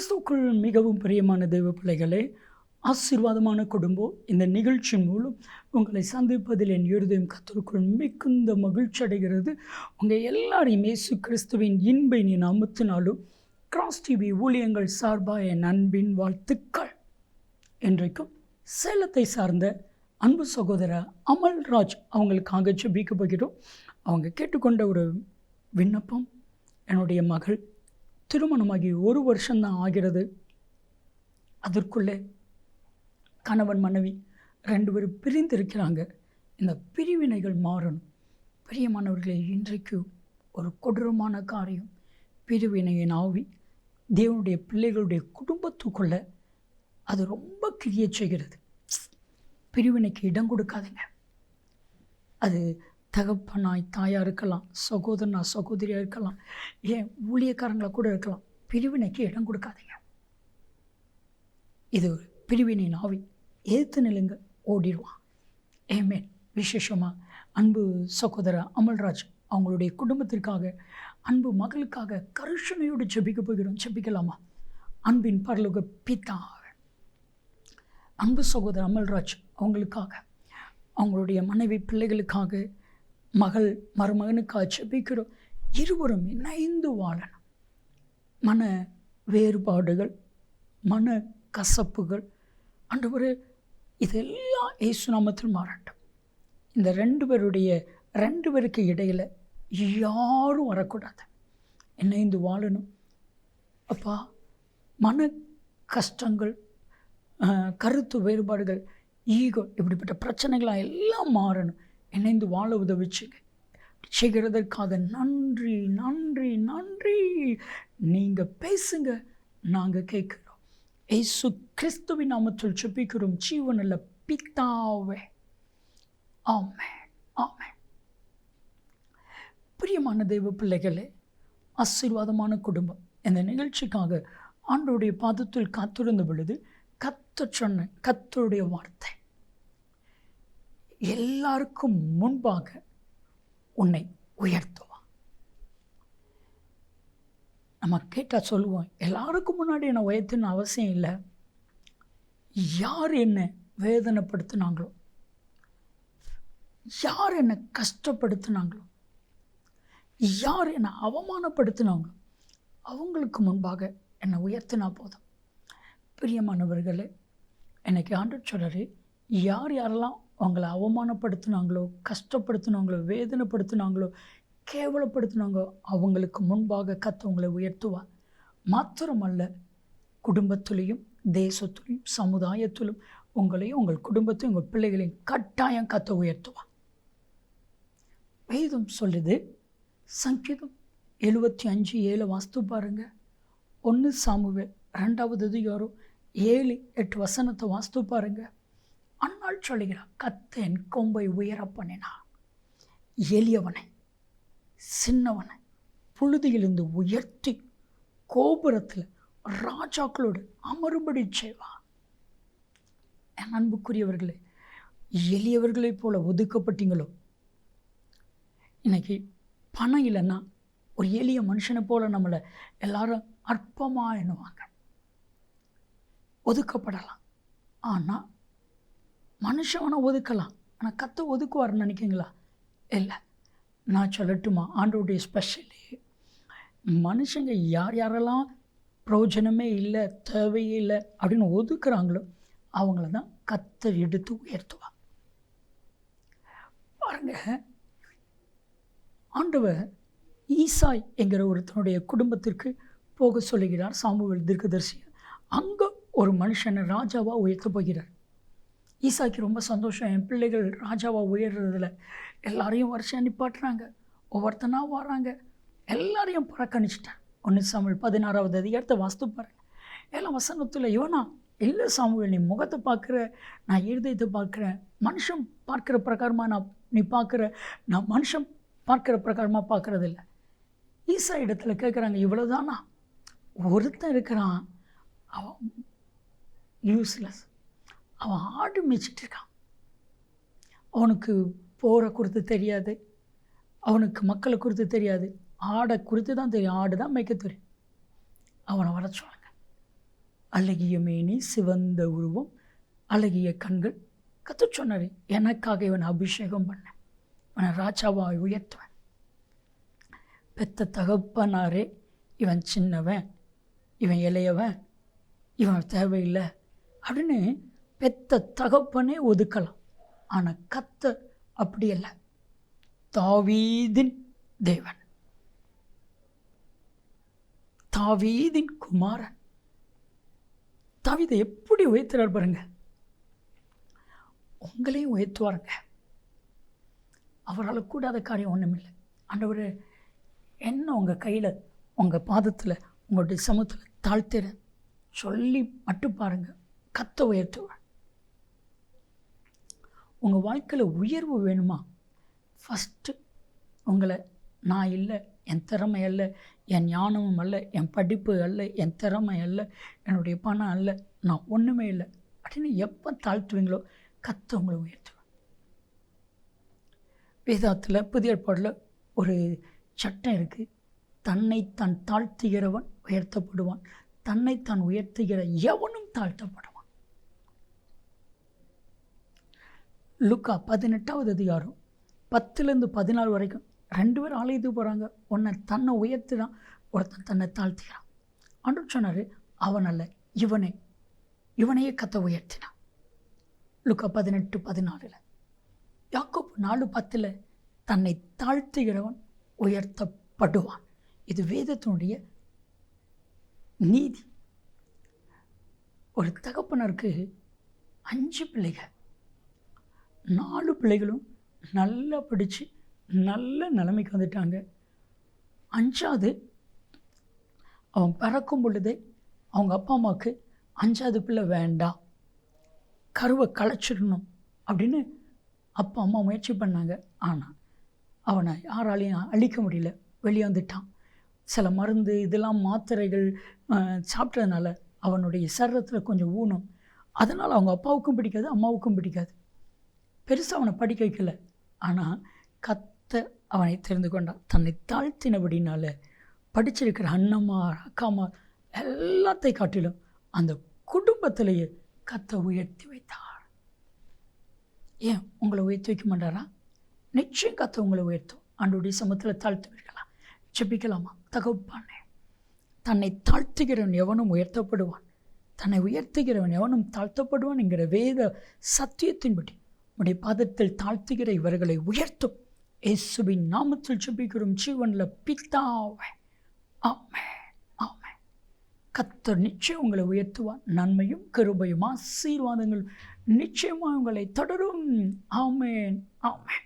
கிறிஸ்துவுக்குள் மிகவும் பிரியமான தெய்வ பிள்ளைகளே ஆசீர்வாதமான குடும்பம் இந்த நிகழ்ச்சியின் மூலம் உங்களை சந்திப்பதில் என் இருதயம் கத்தருக்குள் மிகுந்த மகிழ்ச்சி அடைகிறது. உங்கள் எல்லாரையும் இயேசு கிறிஸ்துவின் இன்பை நீ அமுத்தினாலும் கிராஸ் டிவி ஊழியங்கள் சார்பாக என் அன்பின் வாழ்த்துக்கள். என்றைக்கும் சேலத்தை சார்ந்த அன்பு சகோதரர் அமல்ராஜ் அவங்களுக்காக ஜெபிக்க போகிறோம். அவங்க கேட்டுக்கொண்ட ஒரு விண்ணப்பம் என்னுடைய மகள் திருமணமாகி ஒரு வருஷம்தான் ஆகிறது. அதற்குள்ளே கணவன் மனைவி ரெண்டு பேரும் பிரிந்திருக்கிறாங்க. இந்த பிரிவினைகள் மாறணும். பிரியமானவர்களே இன்றைக்கு ஒரு கொடூரமான காரியம். பிரிவினையின் ஆவி தேவனுடைய பிள்ளைகளுடைய குடும்பத்துக்குள்ளே அது ரொம்ப கிரிய செய்கிறது. பிரிவினைக்கு இடம் கொடுக்காதீங்க. அது தகப்பனாய் தாயாக இருக்கலாம் சகோதரனா சகோதரியாக இருக்கலாம் ஏன் ஊழியக்காரங்களாக கூட இருக்கலாம் பிரிவினைக்கு இடம் கொடுக்காதீங்க. இது ஒரு ஆவி. எதிர்த்து நிலுங்க ஓடிடுவான். ஏமேன் விசேஷமாக அன்பு சகோதர அமல்ராஜ் அவங்களுடைய குடும்பத்திற்காக அன்பு மகளுக்காக கருஷனையோடு செபிக்க போகிறோம். செபிக்கலாமா அன்பின் பரலோக பித்தா அன்பு சகோதரர் அமல்ராஜ் அவங்களுக்காக அவங்களுடைய மனைவி பிள்ளைகளுக்காக மகள் மருமகனுக்காக ஜெபிக்கிறோம் இருவரும் இணைந்து வாழணும். மன வேறுபாடுகள் மன கசப்புகள். ஆண்டவரே இதெல்லாம் இயேசு மாறட்டும். இந்த ரெண்டு பேருடைய ரெண்டு பேருக்கு இடையில் யாரும் வரக்கூடாது. இணைந்து வாழணும். அப்பா மன கஷ்டங்கள் கருத்து வேறுபாடுகள் ஈகோ இப்படிப்பட்ட பிரச்சனைகளாக எல்லாம் மாறணும். இணைந்து வாழ உதவிச்சுங்க செய்கிறதற்காக நன்றி நன்றி நன்றி. நீங்கள் பேசுங்க நாங்கள் கேட்குறோம். ஏசு கிறிஸ்துவின் நாமத்தில் செபிக்கிறோம் ஜீவனில் பித்தாவே ஆமே ஆமே பிரியமான தெய்வ பிள்ளைகளே ஆசீர்வாதமான குடும்பம். இந்த நிகழ்ச்சிக்காக ஆண்டோடைய பாதத்தில் காத்திருந்த பொழுது கத்த சொன்ன கத்தருடைய வார்த்தை. எல்லாருக்கும் முன்பாக உன்னை உயர்த்துவான் நம்ம கேட்டால் சொல்லுவோம் எல்லாருக்கும் முன்னாடி என்னை உயர்த்துன்னு அவசியம் இல்லை. யார் என்னை வேதனைப்படுத்தினாங்களோ யார் என்னை கஷ்டப்படுத்தினாங்களோ யார் என்னை அவமானப்படுத்தினாங்களோ அவங்களுக்கு முன்பாக என்னை உயர்த்தினா போதும். பிரியமானவர்களே எனக்கு ஆண்டு சொல்கிறாரு யார் யாரெல்லாம் அவங்கள அவமானப்படுத்தினாங்களோ கஷ்டப்படுத்தினாங்களோ வேதனைப்படுத்தினாங்களோ கேவலப்படுத்தினாங்களோ அவங்களுக்கு முன்பாக கத்தவங்களை உயர்த்துவார். மாத்திரமல்ல குடும்பத்துலேயும் தேசத்திலையும் சமுதாயத்திலும் உங்களையும் உங்கள் குடும்பத்தையும் உங்கள் பிள்ளைகளையும் கட்டாயம் கத்த உயர்த்துவான் வேதம் சொல்லுது சங்கீதம் எழுபத்தி அஞ்சு ஏழு வாஸ்து பாருங்க. ஒன்று சாமுவேல் ரெண்டாவது அதிகாரம் ஏழு எட்டு வசனத்தை வாஸ்து பாருங்கள் அன்னாள் சொல்லுகிறார் கத்து என் கொம்பை உயர பண்ணினா எளியவனை சின்னவனை புழுதியிலிருந்து உயர்த்தி கோபுரத்தில் ராஜாக்களோடு அமரும்படி செய்வா என் அன்புக்குரியவர்களே எளியவர்களைப் போல ஒதுக்கப்பட்டீங்களோ? இன்னைக்கு பணம் இல்லைன்னா ஒரு எளிய மனுஷனை போல நம்மளை எல்லாரும் அற்பமாக எண்ணுவாங்க. ஒதுக்கப்படலாம். ஆனால் மனுஷவனை ஒதுக்கலாம். ஆனால் கத்தை ஒதுக்குவார்னு நினைக்கிங்களா இல்லை. நான் சொல்லட்டுமா? ஆண்டோடைய ஸ்பெஷலி மனுஷங்க யார் யாரெல்லாம் பிரயோஜனமே இல்லை தேவையே இல்லை அப்படின்னு ஒதுக்குறாங்களோ அவங்கள தான் கத்தை எடுத்து உயர்த்துவா பாருங்க. ஆண்டவர் ஈசாய் என்கிற ஒருத்தனுடைய குடும்பத்திற்கு போக சொல்லுகிறார். சாமுவேல் தீர்க்கதரிசி. அங்கே ஒரு மனுஷனை ராஜாவாக உயர்த்த போகிறார். ஈசாக்கு ரொம்ப சந்தோஷம். என் பிள்ளைகள் ராஜாவாக உயர்றதுல எல்லாரையும் வருஷம் நிப்பாட்டுறாங்க. ஒவ்வொருத்தனாக வராங்க. எல்லாரையும் புறக்கணிச்சிட்டேன். ஒன்று சாமுவேல் பதினாறாவது அதிகாரத்தை வாஸ்து பாருங்கள் எல்லாம் வசனத்தில் இவனா இல்லை சாமுவேல் நீ முகத்தை பார்க்குற நான் இருதயத்தை பார்க்குறேன் மனுஷன் பார்க்குற பிரகாரமாக நான் நீ பார்க்குற நான் மனுஷன் பார்க்குற பிரகாரமாக பார்க்குறது இல்லை ஈசா இடத்துல கேட்குறாங்க இவ்வளோதானா ஒருத்தன் இருக்கிறான். அவன் யூஸ்லெஸ் அவன் ஆடு மேய்ச்சிட்டு இருக்கான். அவனுக்கு போரை குறித்து தெரியாது. அவனுக்கு மக்களை குறித்து தெரியாது. ஆடை குறித்து தான் தெரியும். ஆடு தான் மேய்க்க தெரியும். அவனை வர சொல்லுங்க. அழகிய மேனி சிவந்த உருவம் அழகிய கண்கள். கற்று சொன்னார் எனக்காக இவன் அபிஷேகம் பண்ணேன் இவனை ராஜாவாய் உயர்த்துவேன். பெத்த தகப்பனாரே இவன் சின்னவன். இவன் இளையவன். இவன் தேவையில்லை. அப்படின்னு பெத்த தகப்பனே ஒதுக்கலாம். ஆனால் கத்த அப்படி அல்ல. தாவீதின் தேவன். தாவீதின் குமாரன். தாவீதை எப்படி உயர்த்துறார் பாருங்க. உங்களையும் உயர்த்துவாருங்க. அவரால் கூடாத காரியம் ஒன்றுமில்லை ஆண்டவர் என்ன உங்கள் கையில் உங்கள் பாதத்தில் உங்களுடைய சமூகத்தில் தாழ்த்திற சொல்லி மட்டும் பாருங்கள் கத்த உயர்த்துவார். உங்கள் வாழ்க்கையில் உயர்வு வேணுமா? ஃபஸ்ட்டு உங்களை நான் இல்லை என் திறமை அல்ல என் ஞானமும் அல்ல என் படிப்பு அல்ல என் திறமை அல்ல என்னுடைய பணம் அல்ல நான் ஒன்றுமே இல்லை. அப்படின்னு எப்போ தாழ்த்துவீங்களோ கத்த உங்களை உயர்த்துவேன். வேதாத்தில் புதிய ஏற்பாடில் ஒரு சட்டம் இருக்குது தன்னை தான் தாழ்த்துகிறவன் உயர்த்தப்படுவான். தன்னை தான் உயர்த்துகிற எவனும் தாழ்த்தப்படும் லுக்கா பதினெட்டாவது அதிகாரம் பத்துலேருந்து பதினாலு வரைக்கும் ரெண்டு பேர் ஆலயத்துக்கு போகிறாங்க ஒன்றை தன்னை உயர்த்துறான் ஒருத்தன் தன்னை தாழ்த்திக்கிறான் அன்று சொன்னார் அவன் அல்ல இவனே இவனையே கத்த உயர்த்தினான் லுக்கா பதினெட்டு பதினாலில் யாக்கோப் நாலு பத்தில் தன்னை தாழ்த்துகிறவன் உயர்த்தப்படுவான். இது வேதத்தினுடைய நீதி. ஒரு தகப்பனருக்கு அஞ்சு பிள்ளைகள். நாலு பிள்ளைகளும் நல்லா படித்து நல்ல நிலைமைக்கு வந்துட்டாங்க. அஞ்சாவது அவன் பறக்கும் பொழுதே அவங்க அப்பா அம்மாவுக்கு அஞ்சாவது பிள்ளை வேண்டாம் கருவை களைச்சிடணும் அப்படின்னு அப்பா அம்மா முயற்சி பண்ணாங்க. ஆனால் அவனை யாராலையும் அழிக்க முடியல. வெளியே வந்துட்டான். சில மருந்து இதெல்லாம் மாத்திரைகள் சாப்பிட்டதுனால அவனுடைய சரீரத்தில் கொஞ்சம் ஊனம். அதனால் அவங்க அப்பாவுக்கும் பிடிக்காது அம்மாவுக்கும் பிடிக்காது. பெருசாக அவனை படிக்க வைக்கல. ஆனால் கத்த அவனை தெரிந்து கொண்டான் தன்னை தாழ்த்தினபடினால படிச்சிருக்கிற அண்ணம்மார் அக்காமார் எல்லாத்தை காட்டிலும் அந்த குடும்பத்திலேயே கத்த உயர்த்தி வைத்தார். ஏன்? உங்களை உயர்த்தி வைக்க மாட்டாரா? நிச்சயம் கத்த உங்களை உயர்த்தும். ஆண்டுடைய சமத்தில் தாழ்த்து வைக்கலாம் ஜெபிக்கலாமா? தகப்பானே தன்னை தாழ்த்துகிறவன் எவனும் உயர்த்தப்படுவான். தன்னை உயர்த்துகிறவன் எவனும் தாழ்த்தப்படுவான் என்கிற வேத சத்தியத்தின்படி உடைய பாதத்தில் தாழ்த்துகிற இவர்களை உயர்த்தும். இயேசுவின் நாமத்தில் சுபிக்கிறோம் ஜீவனில் பித்தாவை ஆமே ஆமே கத்தர் நிச்சயம் உங்களை உயர்த்துவார். நன்மையும் கருபையும் ஆசீர்வாதங்கள் நிச்சயமாக உங்களை தொடரும். ஆமேன். ஆமேன்.